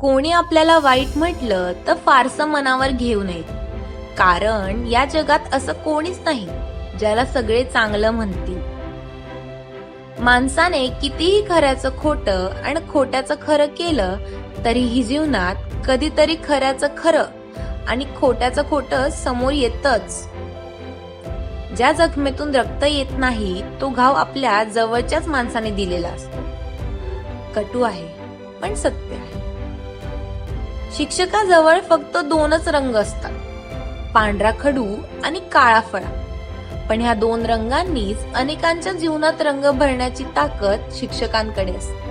कोणी आपल्याला वाईट म्हटलं तर फारसं मनावर घेऊ नये. कारण या जगात असं कोणीच नाही ज्याला सगळे चांगलं म्हणतील. माणसाने कितीही खऱ्याचं खोटं आणि खोट्याचं खरं केलं तरीही जीवनात कधीतरी खऱ्याचं खरं आणि खोट्याचं खोटं समोर येतच. ज्या जखमेतून रक्त येत नाही तो घाव आपल्या जवळच्याच माणसाने दिलेला असतो. कटू आहे पण सत्य आहे. शिक्षकाजवळ फक्त दोनच रंग असतात. पांढरा खडू आणि काळा फळा. पण ह्या दोन रंगांनीच अनेकांच्या जीवनात रंग भरण्याची ताकद शिक्षकांकडे असते.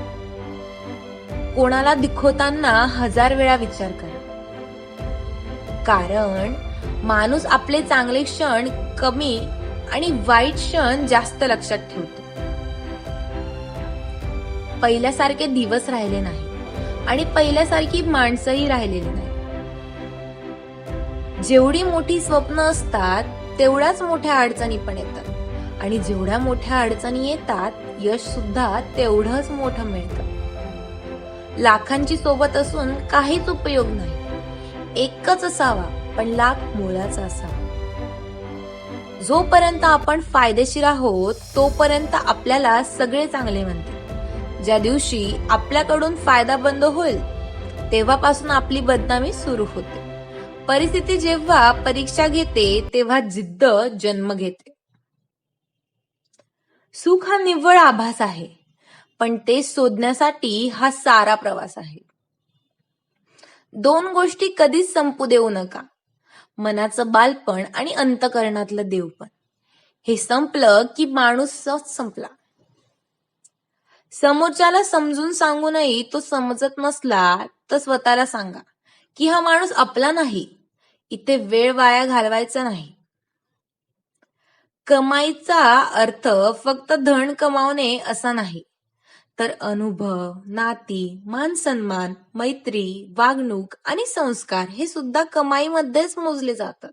कोणाला दिखवताना हजार वेळा विचार करा. कारण माणूस आपले चांगले क्षण कमी आणि वाईट क्षण जास्त लक्षात ठेवतो. पहिल्यासारखे दिवस राहिले नाही आणि पहिल्यासारखी माणसंही राहिलेली नाही. जेवढी मोठी स्वप्न असतात तेवढ्याच मोठ्या अडचणी पण येतात. आणि जेवढ्या मोठ्या अडचणी येतात यश सुद्धा तेवढंच मोठं मिळतं. लाखांची सोबत असून काहीच उपयोग नाही. एकच असावा पण लाख मुळाचा असावा. जोपर्यंत आपण फायदेशीर आहोत तोपर्यंत आपल्याला सगळे चांगले म्हणतात. ज्या दिवशी आपल्याकडून फायदा बंद होईल तेव्हापासून आपली बदनामी सुरू होते. परिस्थिती जेव्हा परीक्षा घेते तेव्हा जिद्द जन्म घेते. सुख हा निव्वळ आभास आहे पण ते शोधण्यासाठी हा सारा प्रवास आहे. दोन गोष्टी कधीच संपू देऊ नका. मनाचं बालपण आणि अंतकरणातलं देवपण. हे संपलं की माणूस संपला. समोरच्याला समजून सांगूनही तो समजत नसला तर स्वतःला सांगा की हा माणूस आपला नाही. इथे वेळ वाया घालवायचा नाही. कमाईचा अर्थ फक्त धन कमावणे असा नाही. तर अनुभव नाती मान सन्मान मैत्री वागणूक आणि संस्कार हे सुद्धा कमाईमध्येच मोजले जातात.